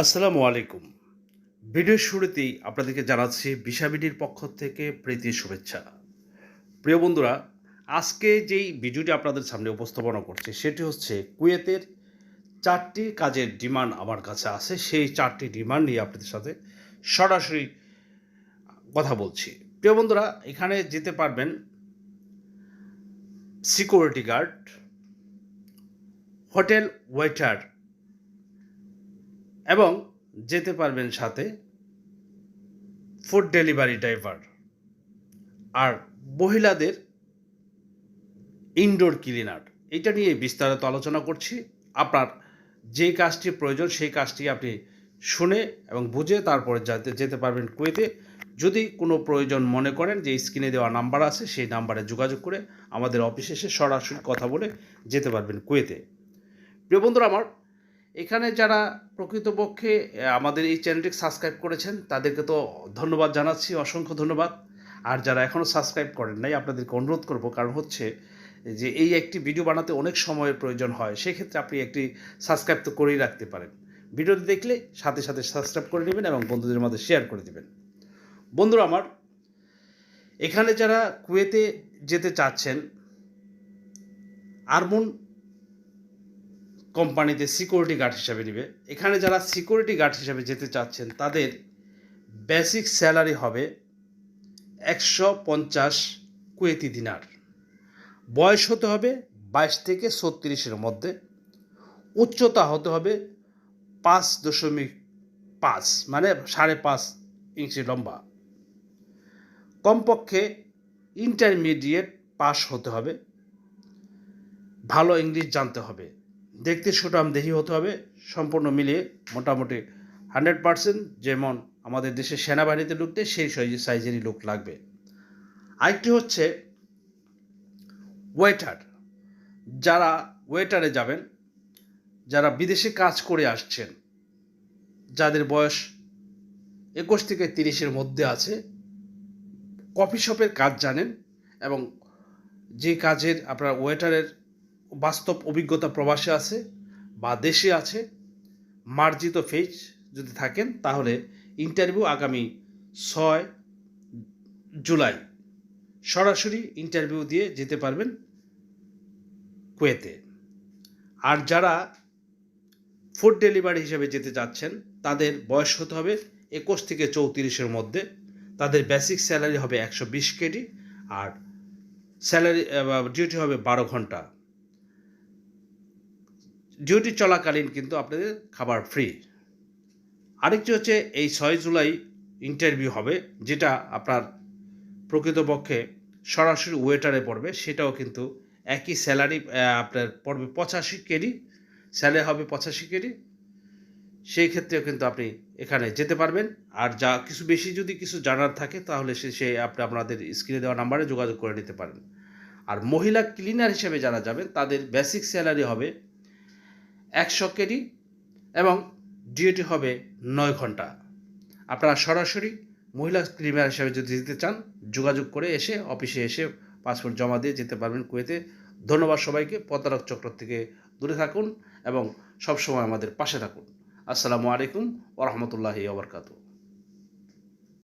আসসালামু আলাইকুম। ভিডিওর শুরুতেই আপনাদেরকে জানাচ্ছি বিশাবিডির পক্ষ থেকে প্রীতি শুভেচ্ছা। প্রিয় বন্ধুরা, আজকে যেই ভিডিওটি আপনাদের সামনে উপস্থাপনা করছি, সেটি হচ্ছে কুয়েতের চারটি কাজের ডিমান্ড আমার কাছে আছে। সেই চারটি ডিমান্ড নিয়ে আপনাদের সাথে সরাসরি কথা বলছি। প্রিয় বন্ধুরা, এখানে যেতে পারবেন সিকিউরিটি গার্ড, হোটেল ওয়েটার এবং যেতে পারবেন সাথে ফুড ডেলিভারি ড্রাইভার আর মহিলাদের ইনডোর ক্লিনার এটা নিয়ে বিস্তারিত আলোচনা করছি। আপনার যে কাজটি প্রয়োজন, সেই কাজটি আপনি শুনে এবং বুঝে তারপরে যাতে, যেতে পারবেন কুয়েতে। যদি কোনো প্রয়োজন মনে করেন যে স্ক্রিনে দেওয়া নাম্বার আছে, সেই নাম্বারে যোগাযোগ করে আমাদের অফিসে এসে সরাসরি কথা বলে যেতে পারবেন কুয়েতে। প্রিয় বন্ধুরা, আমার এখানে যারা প্রকৃতপক্ষে আমাদের এই চ্যানেলটি সাবস্ক্রাইব করেছেন, তাদেরকে তো ধন্যবাদ জানাচ্ছি, অসংখ্য ধন্যবাদ। আর যারা এখনও সাবস্ক্রাইব করেন নাই, আপনাদেরকে অনুরোধ করব, কারণ হচ্ছে যে এই একটি ভিডিও বানাতে অনেক সময়ের প্রয়োজন হয়, সেক্ষেত্রে আপনি একটি সাবস্ক্রাইব তো করেই রাখতে পারেন। ভিডিওটি দেখলে সাথে সাথে সাবস্ক্রাইব করে নেবেন এবং বন্ধুদের মধ্যে শেয়ার করে দেবেন। বন্ধুরা আমার, এখানে যারা কুয়েতে যেতে চাচ্ছেন, আরমুন কোম্পানিতে সিকিউরিটি গার্ড হিসাবে নেবে। এখানে যারা সিকিউরিটি গার্ড হিসাবে যেতে চাচ্ছেন, তাদের বেসিক স্যালারি হবে একশো পঞ্চাশ কুয়েতি দিনার। বয়স হতে হবে বাইশ থেকে ছত্রিশের মধ্যে। উচ্চতা হতে হবে পাঁচ দশমিক পাঁচ মানে সাড়ে পাঁচ ইঞ্চি লম্বা। কমপক্ষে ইন্টারমিডিয়েট পাস হতে হবে। ভালো ইংলিশ জানতে হবে। দেখতে সুঠাম দেহি হতে হবে। সম্পূর্ণ মিলিয়ে মোটামুটি হান্ড্রেড পার্সেন্ট যেমন আমাদের দেশের সেনাবাহিনীতে দেয় সেই সাইজ- সাইজেরই লোক লাগবে। আরেকটি হচ্ছে ওয়েটার। যারা ওয়েটারে যাবেন, যারা বিদেশে কাজ করে আসছেন, যাদের বয়স একুশ থেকে তিরিশের মধ্যে আছে, কফি শপের কাজ জানেন এবং যে কাজের আপনার ওয়েটারের বাস্তব অভিজ্ঞতা প্রবাসে আছে বা দেশে আছে, মার্জিত ফেজ যদি থাকেন, তাহলে ইন্টারভিউ আগামী ছয় জুলাই। সরাসরি ইন্টারভিউ দিয়ে যেতে পারবেন কুয়েতে। আর যারা ফুড ডেলিভারি হিসেবে যেতে চাচ্ছেন, তাদের বয়স হতে হবে একুশ থেকে চৌত্রিশের মধ্যে। তাদের বেসিক স্যালারি হবে একশো বিশ কেডি আর স্যালারি ডিউটি হবে বারো ঘণ্টা। ডিউটি চলাকালীন কিন্তু আপনাদের খাবার ফ্রি আরেকটি হচ্ছে এই ছয় জুলাই ইন্টারভিউ হবে, যেটা আপনার প্রকৃতপক্ষে সরাসরি ওয়েটারে পড়বে, সেটাও কিন্তু একই স্যালারি আপনার পড়বে পঁচাশি কেডি স্যালারি হবে পঁচাশি কেডি সেই ক্ষেত্রেও কিন্তু আপনি এখানে যেতে পারবেন। আর যা কিছু বেশি যদি কিছু জানার থাকে, তাহলে সে সে আপনি আপনাদের স্ক্রিনে দেওয়া নাম্বারে যোগাযোগ করে নিতে পারেন। আর মহিলা ক্লিনার হিসেবে যারা যাবেন, তাদের বেসিক স্যালারি হবে একশো কেডি এবং ডিউটি হবে নয় ঘণ্টা। আপনারা সরাসরি মহিলা ক্লিমার হিসাবে যদি দিতে চান, যোগাযোগ করে এসে অফিসে এসে পাসপোর্ট জমা দিয়ে যেতে পারবেন কুয়েতে। ধন্যবাদ সবাইকে। প্রতারক চক্র থেকে দূরে থাকুন এবং সবসময় আমাদের পাশে থাকুন। আসসালামু আলাইকুম ওরহমতুল্লাহি ওবরকাতু